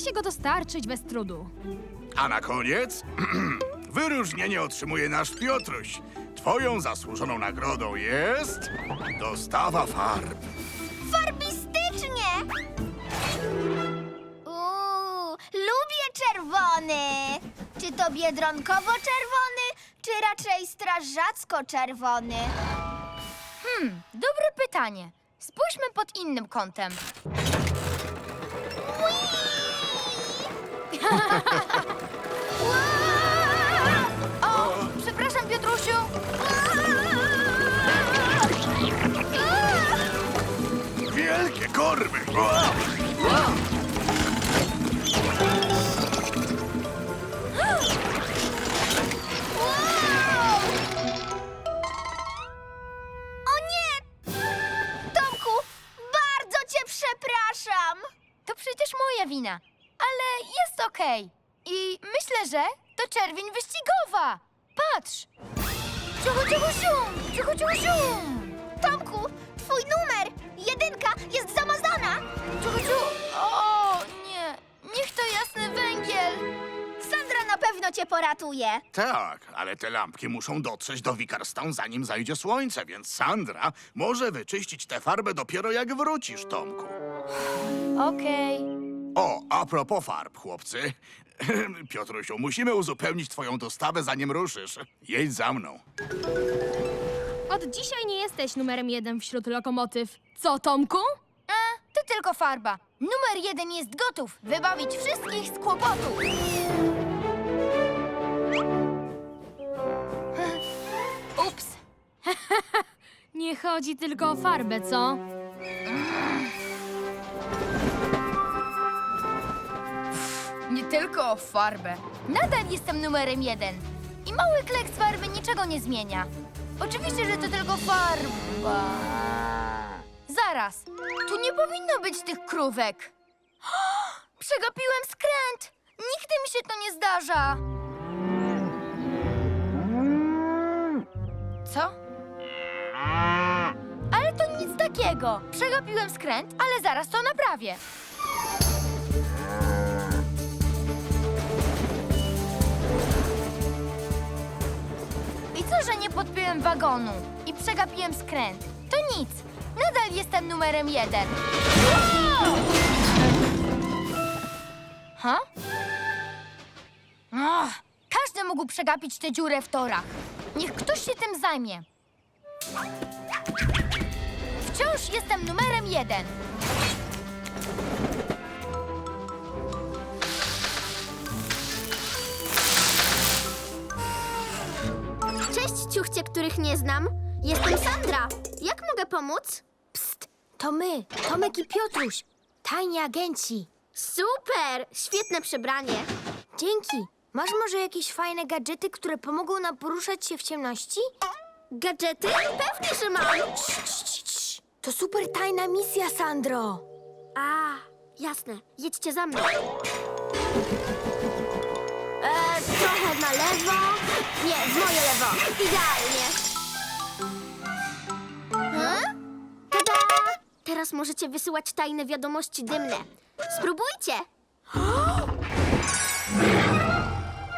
Da się go dostarczyć bez trudu. A na koniec wyróżnienie otrzymuje nasz Piotruś. Twoją zasłużoną nagrodą jest dostawa farb. Farbistycznie! Uuu, lubię czerwony. Czy to biedronkowo-czerwony, czy raczej strażacko-czerwony? Dobre pytanie. Spójrzmy pod innym kątem. O, przepraszam, Piotrusiu. Wielkie korby! O nie! Tomku, bardzo cię przepraszam. To przecież moja wina. Jest okej. I myślę, że to czerwień wyścigowa. Patrz. Ciuchu, ciuchu, sium. Ciuchu, ciuchu, sium. Tomku, twój numer, jedynka, jest zamazana. Ciuchu, ciuchu. O, nie. Niech to jasny węgiel. Sandra na pewno cię poratuje. Tak, ale te lampki muszą dotrzeć do Wikarstan zanim zajdzie słońce, więc Sandra może wyczyścić tę farbę dopiero jak wrócisz, Tomku. Okej. O, a propos farb, chłopcy. Piotrusiu, musimy uzupełnić twoją dostawę zanim ruszysz. Jedź za mną. Od dzisiaj nie jesteś numerem jeden wśród lokomotyw. Co, Tomku? A, to tylko farba. Numer jeden jest gotów wybawić wszystkich z kłopotu. Ups. Nie chodzi tylko o farbę, co? Tylko o farbę. Nadal jestem numerem jeden. I mały kleks farby niczego nie zmienia. Oczywiście, że to tylko farba. Zaraz. Tu nie powinno być tych krówek. Przegapiłem skręt. Nigdy mi się to nie zdarza. Co? Ale to nic takiego. Przegapiłem skręt, ale zaraz to naprawię. Co, że nie podpiłem wagonu i przegapiłem skręt? To nic. Nadal jestem numerem jeden. Ha? Ach, każdy mógł przegapić tę dziurę w torach. Niech ktoś się tym zajmie. Wciąż jestem numerem jeden. Ciuchcie, których nie znam. Jestem Sandra. Jak mogę pomóc? Psst, to my, Tomek i Piotruś, tajni agenci. Super! Świetne przebranie. Dzięki. Masz może jakieś fajne gadżety, które pomogą nam poruszać się w ciemności? Gadżety? Pewnie, że mam. To super tajna misja, Sandro. A, jasne. Jedźcie za mną. E, trochę na lewo. Nie, w moje lewo. Idealnie. Hmm? Tada! Teraz możecie wysyłać tajne wiadomości dymne. Spróbujcie.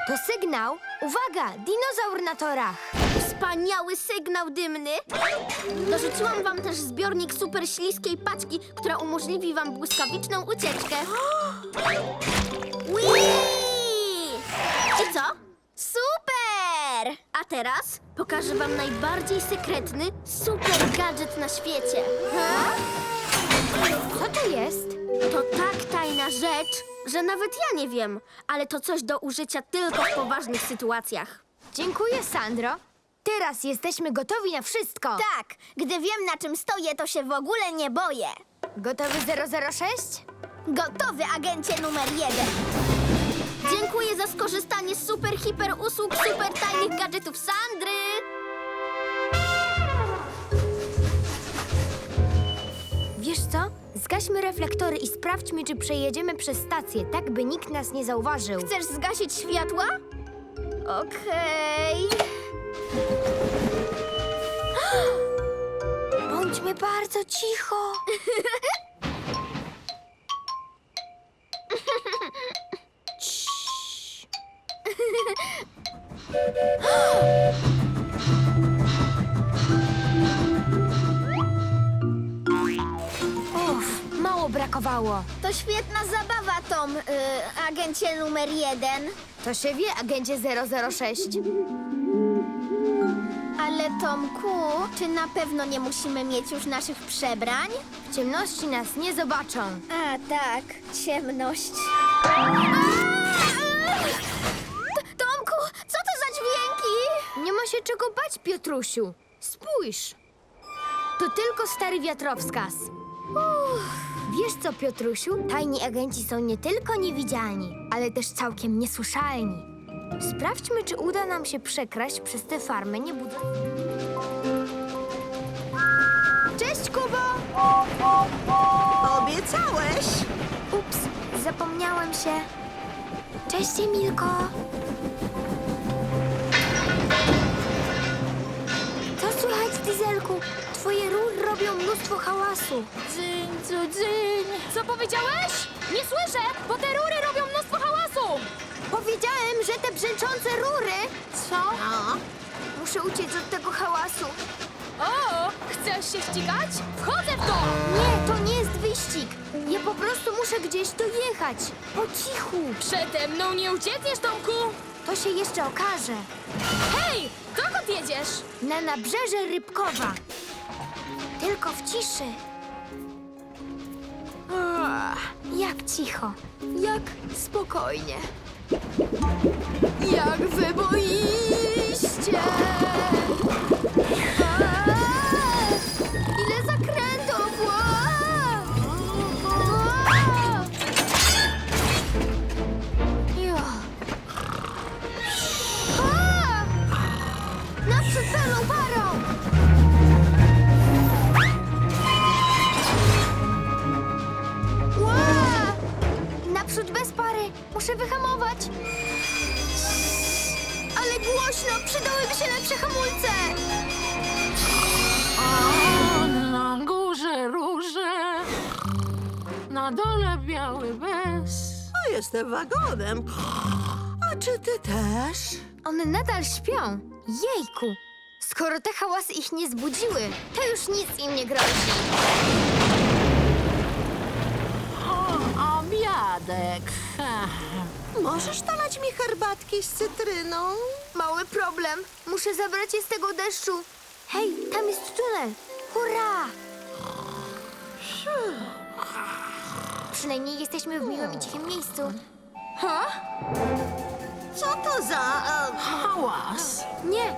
To sygnał. Uwaga, dinozaur na torach. Wspaniały sygnał dymny. Dorzuciłam wam też zbiornik super śliskiej paczki, która umożliwi wam błyskawiczną ucieczkę. Whee! I co? Super! A teraz pokażę wam najbardziej sekretny super gadżet na świecie. Co to jest? To tak tajna rzecz, że nawet ja nie wiem, ale to coś do użycia tylko w poważnych sytuacjach. Dziękuję, Sandro. Teraz jesteśmy gotowi na wszystko. Tak, gdy wiem na czym stoję, to się w ogóle nie boję. Gotowy 006? Gotowy, agencie numer jeden. Dziękuję za skorzystanie z super, hiper usług, super tajnych gadżetów Sandry. Wiesz co? Zgaśmy reflektory i sprawdźmy, czy przejedziemy przez stację, tak by nikt nas nie zauważył. Chcesz zgasić światła? Okej. Bądźmy bardzo cicho. Uff, mało brakowało. To świetna zabawa, Tom, y, agencie numer jeden. To się wie, agencie 006. Ale Tomku, czy na pewno nie musimy mieć już naszych przebrań? W ciemności nas nie zobaczą. A tak, ciemność. Tomku, się czego bać, Piotrusiu. Spójrz. To tylko stary wiatrowskaz. Uff. Wiesz co, Piotrusiu? Tajni agenci są nie tylko niewidzialni, ale też całkiem niesłyszalni. Sprawdźmy, czy uda nam się przekraść przez tę farmę, nie. Cześć, Kubo! Obiecałeś? Ups, zapomniałem się. Cześć, Emilko. Dieselku? Twoje rury robią mnóstwo hałasu. Dzyń, dzu, dzyń. Co powiedziałeś? Nie słyszę, bo te rury robią mnóstwo hałasu. Powiedziałem, że te brzęczące rury... Co? No. Muszę uciec od tego hałasu. O, chcesz się ścigać? Wchodzę w to. Nie, to nie jest wyścig. Ja po prostu muszę gdzieś dojechać. Po cichu. Przede mną nie uciekniesz, Tomku. To się jeszcze okaże. Hej, dokąd jedziesz? Na nabrzeże Rybkowa. Tylko w ciszy. Ach, Jak cicho, jak spokojnie. Jak wy Muszę wyhamować! Ale głośno! Przydałyby się lepsze hamulce! Na górze róże, na dole biały bez. O, jestem wagonem. A czy ty też? One nadal śpią. Jejku! Skoro te hałasy ich nie zbudziły, to już nic im nie grozi. Obiadek. Możesz nalać mi herbatki z cytryną? Mały problem. Muszę zabrać je z tego deszczu. Hej, tam jest tunel. Hurra! Przynajmniej jesteśmy w miłym i cichym miejscu. Co to za... E, Hałas. Nie!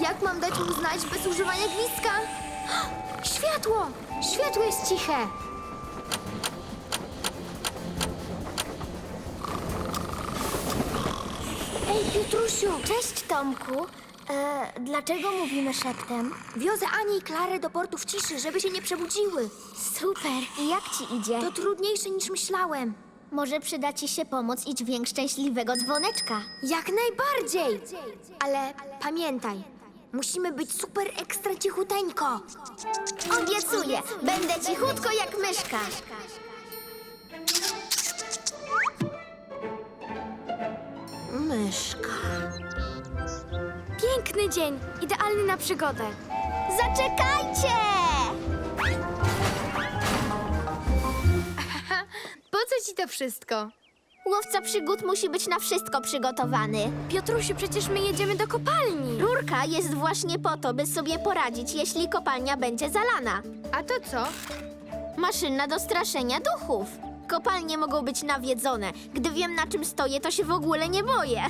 Jak mam dać mu znać bez używania gwizdka? Światło! Światło jest ciche! Ej, Piotrusiu! Cześć, Tomku. E, dlaczego mówimy szeptem? Wiozę Anię i Klarę do portów ciszy, żeby się nie przebudziły. Super! I jak ci idzie? To trudniejsze niż myślałem. Może przyda ci się pomoc i dźwięk szczęśliwego dzwoneczka. Jak najbardziej! Ale pamiętaj, musimy być super ekstra cichuteńko. Obiecuję, będę cichutko jak myszka. myszka. Piękny dzień, idealny na przygodę. Zaczekajcie! Po co ci to wszystko? Łowca przygód musi być na wszystko przygotowany. Piotrusiu, przecież my jedziemy do kopalni. Rurka jest właśnie po to, by sobie poradzić, jeśli kopalnia będzie zalana. A to co? Maszyna do straszenia duchów. Kopalnie mogą być nawiedzone. Gdy wiem, na czym stoję, to się w ogóle nie boję.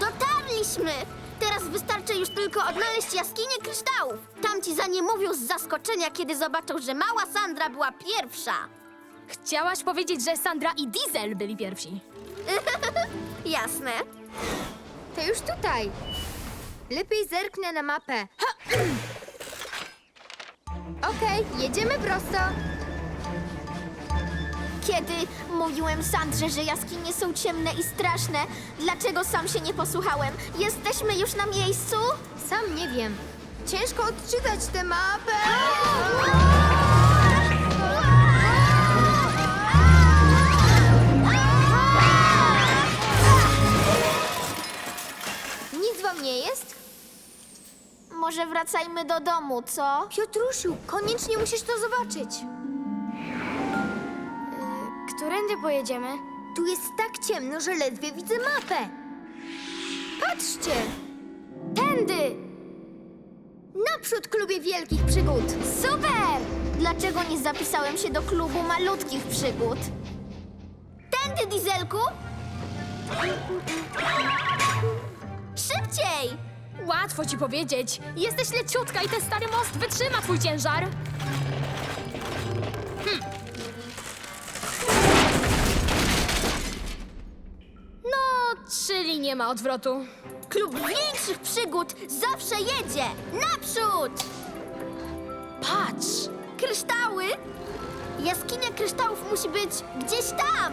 Dotarliśmy! Teraz wystarczy już tylko odnaleźć jaskinię kryształów. Tamci za nie mówią z zaskoczenia, kiedy zobaczą, że mała Sandra była pierwsza. Chciałaś powiedzieć, że Sandra i Diesel byli pierwsi. Jasne. To już tutaj. Lepiej zerknę na mapę. Ha! Okej, jedziemy prosto. Kiedy mówiłem Sandrze, że jaskinie są ciemne i straszne, dlaczego sam się nie posłuchałem? Jesteśmy już na miejscu? Sam nie wiem. Ciężko odczytać tę mapę. Nic wam nie jest? Może wracajmy do domu, co? Piotrusiu, koniecznie musisz to zobaczyć. Którędy pojedziemy? Tu jest tak ciemno, że ledwie widzę mapę. Patrzcie! Tędy! Naprzód klubie wielkich przygód! Super! Dlaczego nie zapisałem się do klubu malutkich przygód? Tędy, Dieselku! Szybciej! Łatwo ci powiedzieć. Jesteś leciutka i ten stary most wytrzyma twój ciężar. Hm. Nie ma odwrotu. Klub większych przygód zawsze jedzie! Naprzód! Patrz! Kryształy! Jaskinia kryształów musi być gdzieś tam!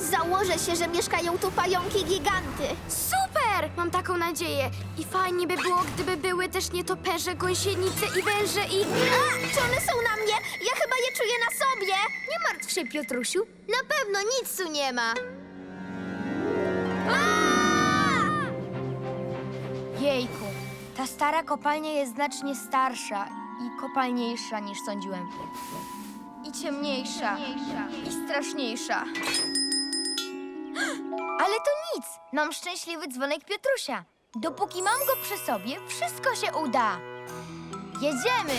Założę się, że mieszkają tu pająki giganty. Super! Mam taką nadzieję. I fajnie by było, gdyby były też nietoperze, gąsienice i węże i... A, czy one są na mnie? Ja chyba je czuję na sobie! Nie martw się, Piotrusiu. Na pewno nic tu nie ma. Jejku, ta stara kopalnia jest znacznie starsza i kopalniejsza niż sądziłem. I ciemniejsza. I straszniejsza. Ale to nic! Mam szczęśliwy dzwonek Piotrusia. Dopóki mam go przy sobie, wszystko się uda. Jedziemy!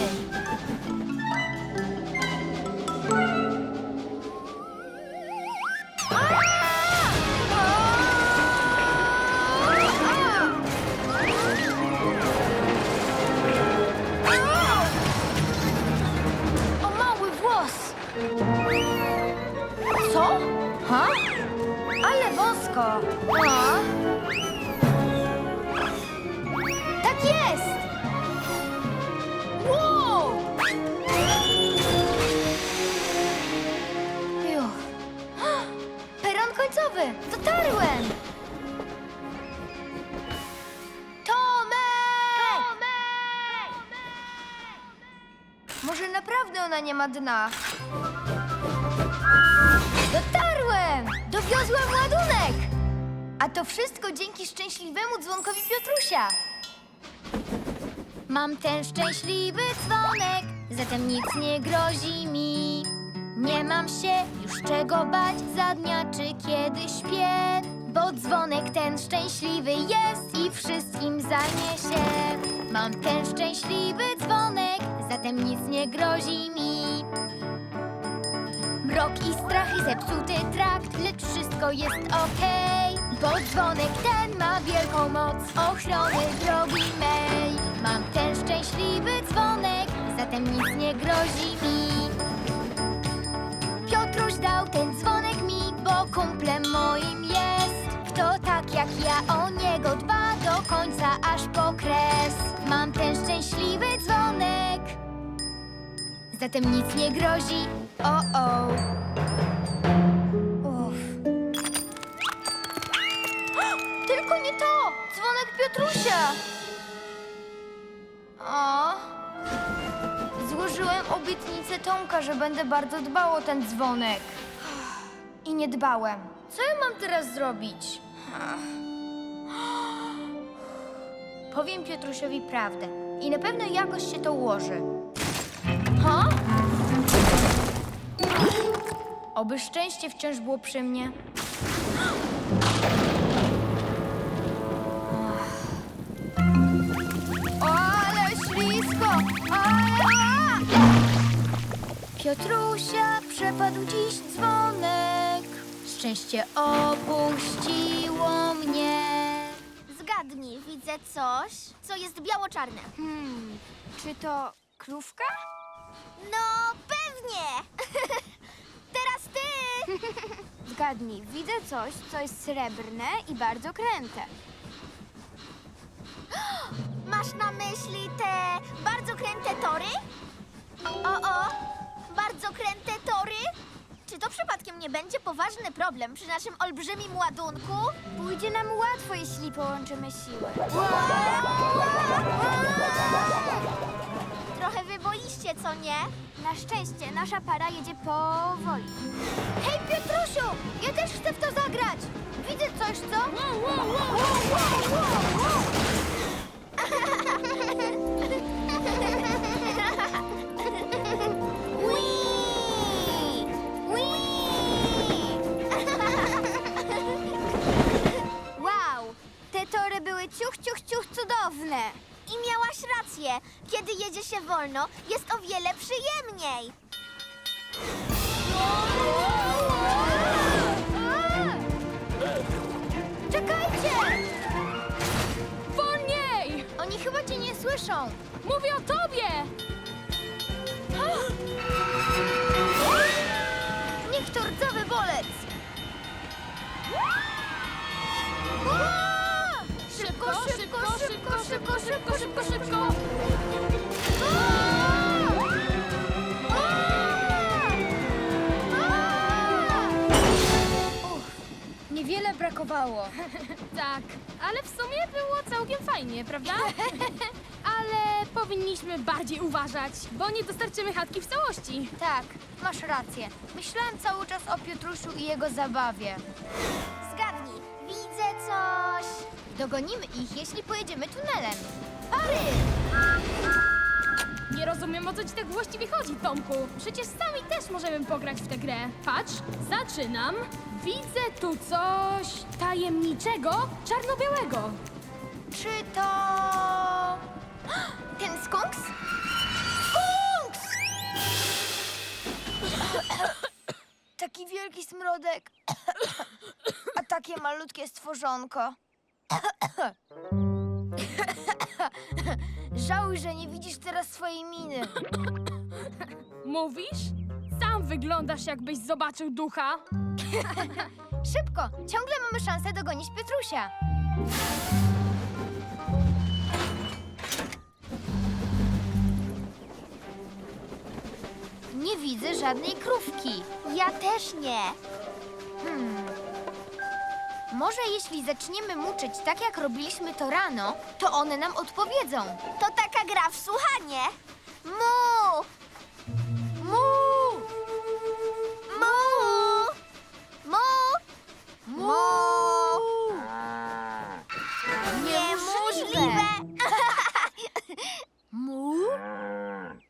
Wąsko! A? Tak jest! Wow! Peron końcowy! Dotarłem! Tomek! Może naprawdę ona nie ma dna? Dotarłem! Dowiozłem ładunek! A to wszystko dzięki szczęśliwemu dzwonkowi Piotrusia. Mam ten szczęśliwy dzwonek, zatem nic nie grozi mi. Nie mam się już czego bać za dnia czy kiedy śpię, bo dzwonek ten szczęśliwy jest i wszystkim zajmie się. Mam ten szczęśliwy dzwonek, zatem nic nie grozi mi. Mrok i strach i zepsuty trakt, lecz wszystko jest okej. Bo dzwonek ten ma wielką moc ochrony drogi mej. Mam ten szczęśliwy dzwonek, zatem nic nie grozi mi. Piotruś dał ten dzwonek mi, bo kumplem moim jest. Kto tak jak ja o niego dba do końca aż po kres. Mam ten szczęśliwy dzwonek. Zatem nic nie grozi. O, o. Piotrusia! O. Złożyłem obietnicę Tomka, że będę bardzo dbał o ten dzwonek. I nie dbałem. Co ja mam teraz zrobić? Powiem Piotrusiowi prawdę. I na pewno jakoś się to ułoży. Ha? Oby szczęście wciąż było przy mnie. Piotrusia przepadł dziś dzwonek. Szczęście opuściło mnie. Zgadnij, widzę coś, co jest biało-czarne. Hmm, czy to krówka? No, pewnie! Teraz ty! Zgadnij, widzę coś, co jest srebrne i bardzo kręte. Masz na myśli te bardzo kręte tory? O, o, bardzo kręte tory? Czy to przypadkiem nie będzie poważny problem przy naszym olbrzymim ładunku? Pójdzie nam łatwo, jeśli połączymy siły. Trochę wyboiście, co nie? Na szczęście nasza para jedzie powoli. Hej, Piotrusiu! Ja też chcę w to zagrać! Widzę coś, co? Whee! wolno, jest o wiele przyjemniej. Czekajcie! Wolniej! Oni chyba cię nie słyszą. Mówię o tobie! Niechtorcowy bolec! Szybko, szybko, szybko, szybko, szybko, szybko, szybko! Brakowało. Tak, ale w sumie było całkiem fajnie, prawda? Ale powinniśmy bardziej uważać, bo nie dostarczymy chatki w całości. Tak, masz rację. Myślałem cały czas o Piotrusiu i jego zabawie. Zgadnij, widzę coś. Dogonimy ich, jeśli pojedziemy tunelem. Pary! Nie rozumiem, o co ci tak właściwie chodzi, Tomku. Przecież sami też możemy pograć w tę grę. Patrz, zaczynam. Widzę tu coś tajemniczego, czarno-białego. Czy to... Ten skunks? Skunks! Taki wielki smrodek. A takie malutkie stworzonko. Żałuj, że nie widzisz teraz swojej miny. Mówisz? Sam wyglądasz, jakbyś zobaczył ducha. Szybko, ciągle mamy szansę dogonić Piotrusia. Nie widzę żadnej krówki. Ja też nie. Może jeśli zaczniemy muczyć tak, jak robiliśmy to rano, to one nam odpowiedzą. To taka gra w słuchanie. Mu! Mu! Mu! Mu! Mu! Niemożliwe! Mu?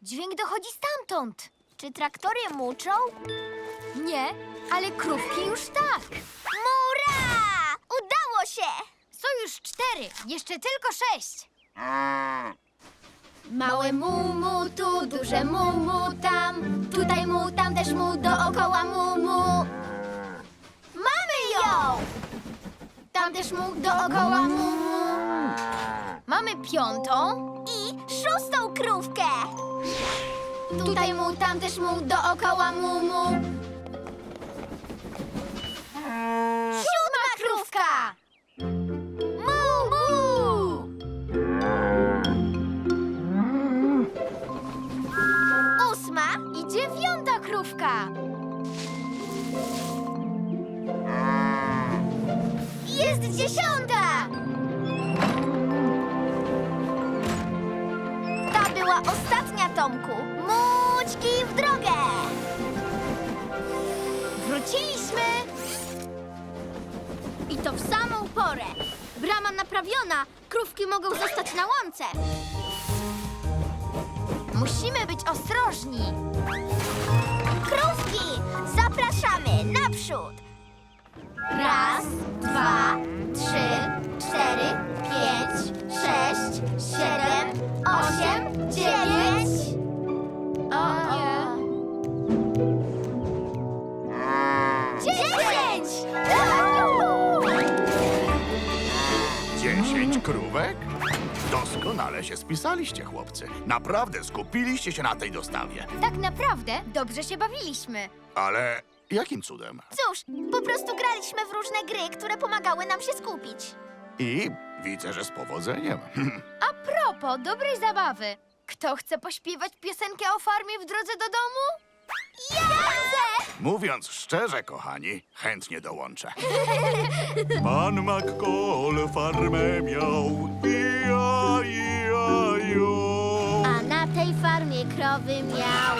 Dźwięk dochodzi stamtąd. Czy traktory muczą? Nie, ale krówki już tak. Mura! Się! Są już cztery, jeszcze tylko sześć. Małe mumu tu, duże mumu tam. Tutaj mu, tam też mu, dookoła mumu. Mamy ją! Tam też mu, dookoła mumu. Mamy piątą. I szóstą krówkę. Tutaj mu, tam też mu, dookoła mumu. Ostatnia, Tomku. Mućki w drogę! Wróciliśmy! I to w samą porę. Brama naprawiona, krówki mogą zostać na łące. Musimy być ostrożni. Krówki, zapraszamy naprzód! Raz, dwa, trzy, cztery, pięć, sześć, siedem, osiem, krówek? Doskonale się spisaliście, chłopcy. Naprawdę skupiliście się na tej dostawie. Tak naprawdę dobrze się bawiliśmy. Ale jakim cudem? Cóż, po prostu graliśmy w różne gry, które pomagały nam się skupić. I widzę, że z powodzeniem. A propos dobrej zabawy. Kto chce pośpiewać piosenkę o farmie w drodze do domu? Ja chcę! Mówiąc szczerze, kochani, chętnie dołączę. Pan McCall farmę miał. Ija, ija, jo. A na tej farmie różowy miał.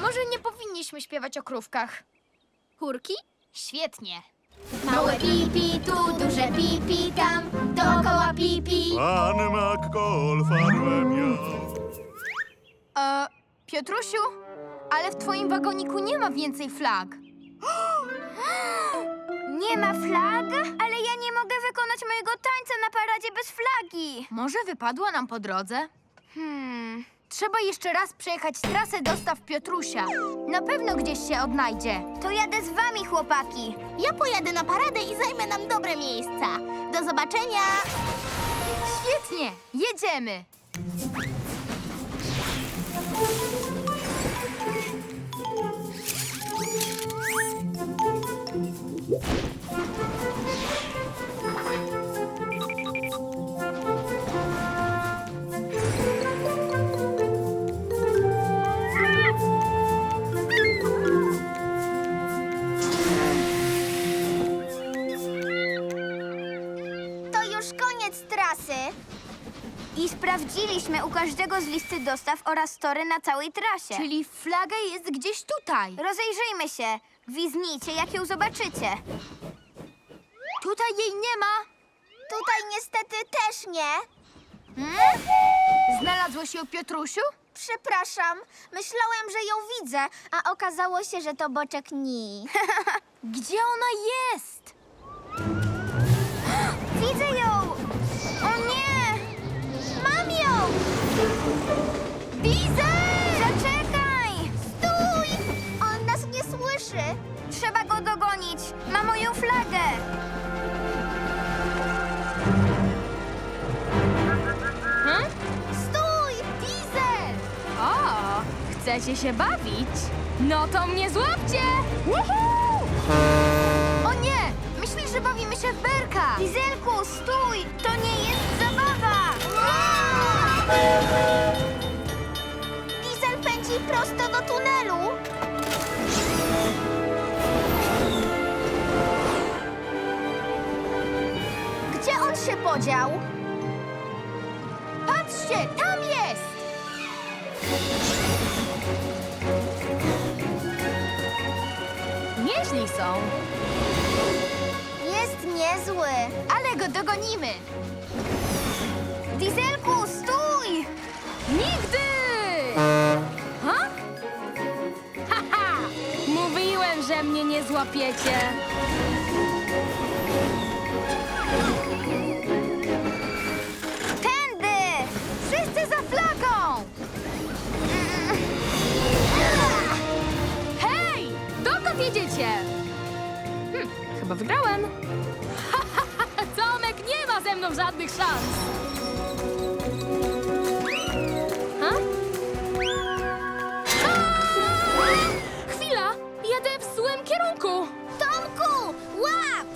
Może nie powinniśmy śpiewać o krówkach. Kurki? Świetnie. Małe pipi tu, duże pipi tam, dookoła pipi. Pan McCall farmę miał. E, Piotrusiu, ale w twoim wagoniku nie ma więcej flag. Nie ma flag? Ale ja nie mogę wykonać mojego tańca na paradzie bez flagi. Może wypadła nam po drodze? Hmm. Trzeba jeszcze raz przejechać trasę dostaw Piotrusia. Na pewno gdzieś się odnajdzie. To jadę z wami, chłopaki. Ja pojadę na paradę i zajmę nam dobre miejsca. Do zobaczenia. Świetnie, jedziemy. To już koniec trasy. I sprawdziliśmy u każdego z listy dostaw oraz tory na całej trasie. Czyli flaga jest gdzieś tutaj. Rozejrzyjmy się. Gwiznijcie, jak ją zobaczycie. Tutaj jej nie ma. Tutaj niestety też nie. Znalazłeś ją, Piotrusiu? Przepraszam, myślałem, że ją widzę, a okazało się, że to boczek ni. Gdzie ona jest? Flagę. Stój! Diesel! O, chcecie się bawić? No to mnie złapcie! O nie! Myślisz, że bawimy się w berka? Dieselku, stój! To nie jest zabawa! Diesel pędzi prosto do tunelu. Się podział? Patrzcie, tam jest! Nieźli są. Jest niezły. Ale go dogonimy. Dieselku, stój! Nigdy! Ha? Mówiłem, że mnie nie złapiecie. Jedziecie? Hm, chyba wygrałem. Tomek nie ma ze mną żadnych szans. Ha? Chwila! Jadę w złym kierunku. Tomku, łap!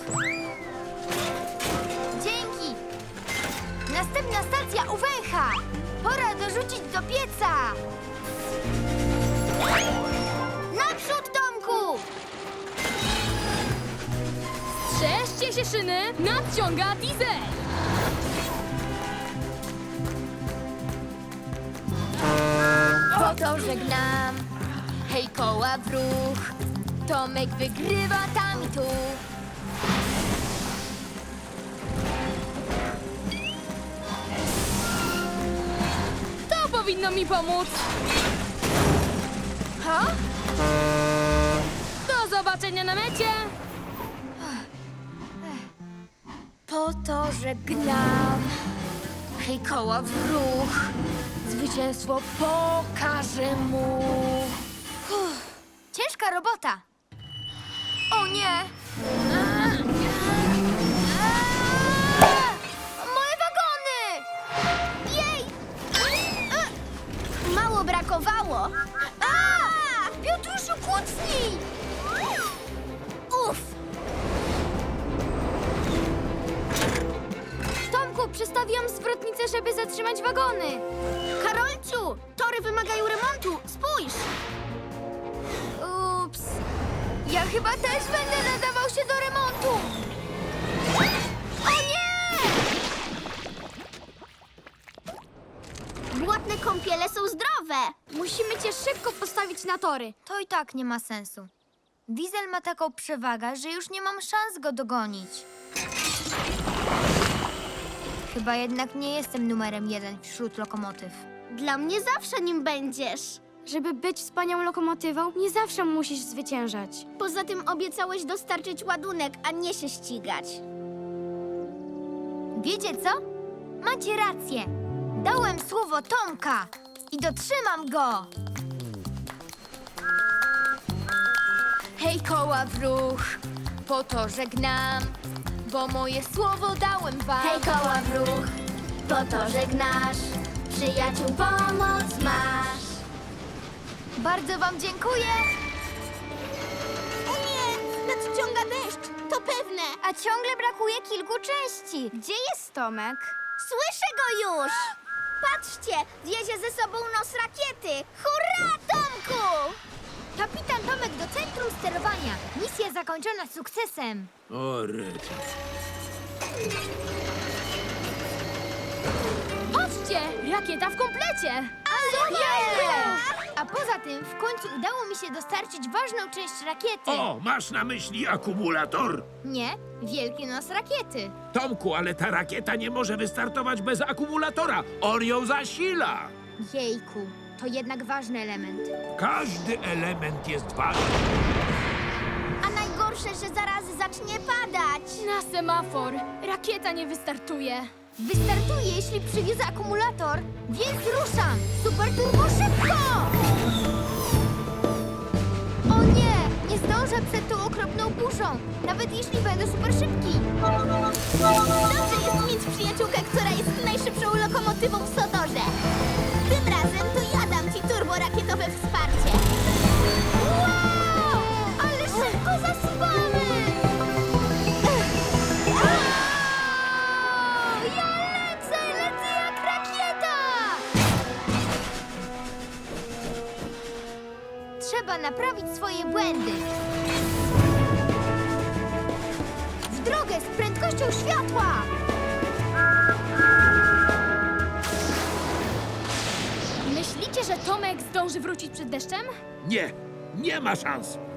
Dzięki! Następna stacja u węcha! Pora dorzucić do pieca! Się szyny, nadciąga diesel. Po to żegnam. Hej, koła w ruch. Tomek wygrywa tam i tu. To powinno mi pomóc. Ha? Do zobaczenia na mecie. Po to żegnam. Hej, koła w ruch. Zwycięstwo pokażę mu. Uff, Ciężka robota. O nie! Moje wagony! Jej! Mało brakowało. A! Piotrusiu, kucnij! Tomku, przestawiłam zwrotnicę, żeby zatrzymać wagony. Karolciu, tory wymagają remontu. Spójrz! Ups. Ja chyba też będę nadawał się do remontu. O nie! Błotne kąpiele są zdrowe. Musimy cię szybko postawić na tory. To i tak nie ma sensu. Diesel ma taką przewagę, że już nie mam szans go dogonić. Chyba jednak nie jestem numerem jeden wśród lokomotyw. Dla mnie zawsze nim będziesz. Żeby być wspaniałą lokomotywą, nie zawsze musisz zwyciężać. Poza tym obiecałeś dostarczyć ładunek, a nie się ścigać. Wiecie co? Macie rację. Dałem słowo Tomka i dotrzymam go. Hej, koła w ruch, po to żegnam, bo moje słowo dałem wam. Hej, koła w ruch, po to żegnasz, przyjaciół pomoc masz. Bardzo wam dziękuję, O nie, nadciąga deszcz, to pewne. a ciągle brakuje kilku części. Gdzie jest Tomek? Słyszę go już! Patrzcie, wiezie ze sobą nos rakiety. Hurra, Tomku! Kapitan Tomek do centrum sterowania. Misja zakończona sukcesem. O, rety. Patrzcie, rakieta w komplecie! A poza tym w końcu udało mi się dostarczyć ważną część rakiety. O, masz na myśli akumulator? Nie, wielki nos rakiety. Tomku, ale ta rakieta nie może wystartować bez akumulatora. On ją zasila. Jejku, to jednak ważny element. Każdy element jest ważny. A najgorsze, że zaraz zacznie padać. Na semafor! Rakieta nie wystartuje. Wystartuje, jeśli przywiozę akumulator, więc ruszam! Super turbo szybko! O nie! Nie zdążę przed tą okropną burzą, nawet jeśli będę super szybki. Dobrze jest mieć przyjaciółkę, która jest najszybszą lokomotywą w Sodorze. Tym razem nie ma szans.